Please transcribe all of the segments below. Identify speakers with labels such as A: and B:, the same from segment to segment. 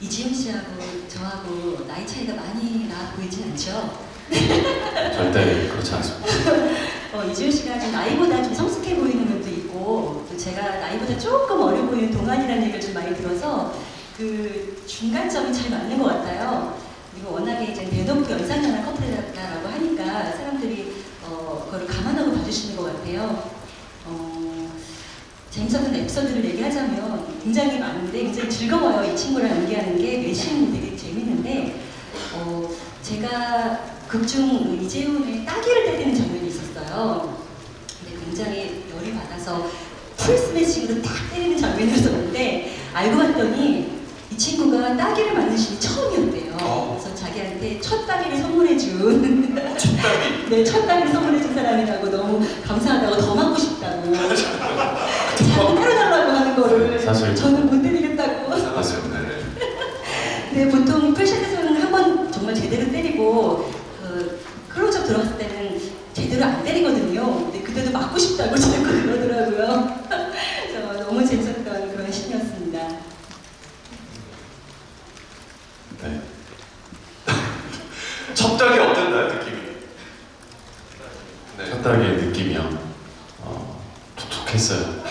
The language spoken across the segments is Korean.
A: 이지훈 씨하고 저하고 나이 차이가 많이 나 보이진 않죠?
B: 절대 그렇지 않습니다.
A: 어, 이지훈 씨가 좀 나이보다 좀 성숙해 보이는 면도 있고 또 제가 나이보다 조금 어려 보이는 동안이라는 얘기를 좀 많이 들어서 그 중간점이 잘 맞는 것 같아요. 그리고 워낙에 이제 대놓고 연상연하 커플이다라고 하니까 사람들이 어, 그걸 감안하고 봐주시는 것 같아요. 어, 재밌었던 에피소드를 얘기하자면 굉장히 많은데 굉장히 즐거워요. 이 친구랑 연기하는 게 내심 되게 재밌는데 어, 제가 극중 이재훈의 따귀를 때리는 장면이 있었어요. 근데 굉장히 열이 받아서 풀 스매싱으로 딱 때리는 장면이었었는데 알고 봤더니 이 친구가 따귀를 신이 처음이었대요.
C: 어.
A: 그래서 자기한테 첫 따귀를 선물해준 네, 첫 따귀를 선물해준 사람이라고 너무 감사하다고 더 맞고 싶다고
B: 사실-
A: 저는 못 때리겠다고
C: 맞습니다. 네.
A: 보통 풀샷에서는 한 번 정말 제대로 때리고 그 클로즈업 들어갔을 때는 제대로 안 때리거든요. 근데 그때도 맞고 싶다고 자꾸 그러더라고요. 그래서 너무 재밌었던 그런 신이었습니다.
B: 네.
C: 첫 달이 어땠나요, 느낌이? 네.
B: 첫 달의 느낌이요. 어, 촉촉했어요.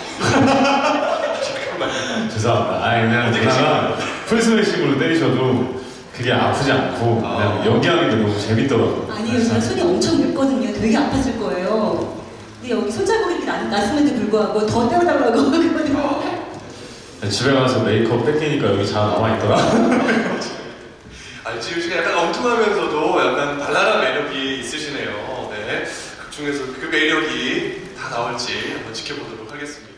B: 죄송합니다. 아니 그냥 누나가 풀스매싱으로 때리셔도 그게 아프지 않고 그냥
C: 아.
B: 연기하는 게 너무 재밌더라고요.
A: 아니요, 제가 손이 엄청 맵거든요. 되게 아팠을 거예요. 근데 여기 손자국이 이렇게 났- 났음에도 불구하고 더 때려달라고 그러거든요.
B: 집에 가서 메이크업 뺏기니까 여기 잘 남아있더라.
C: 아니, 지금 씨가 약간 엉뚱하면서도 약간 발랄한 매력이 있으시네요. 네. 극 중에서 그 매력이 다 나올지 한번 지켜보도록 하겠습니다.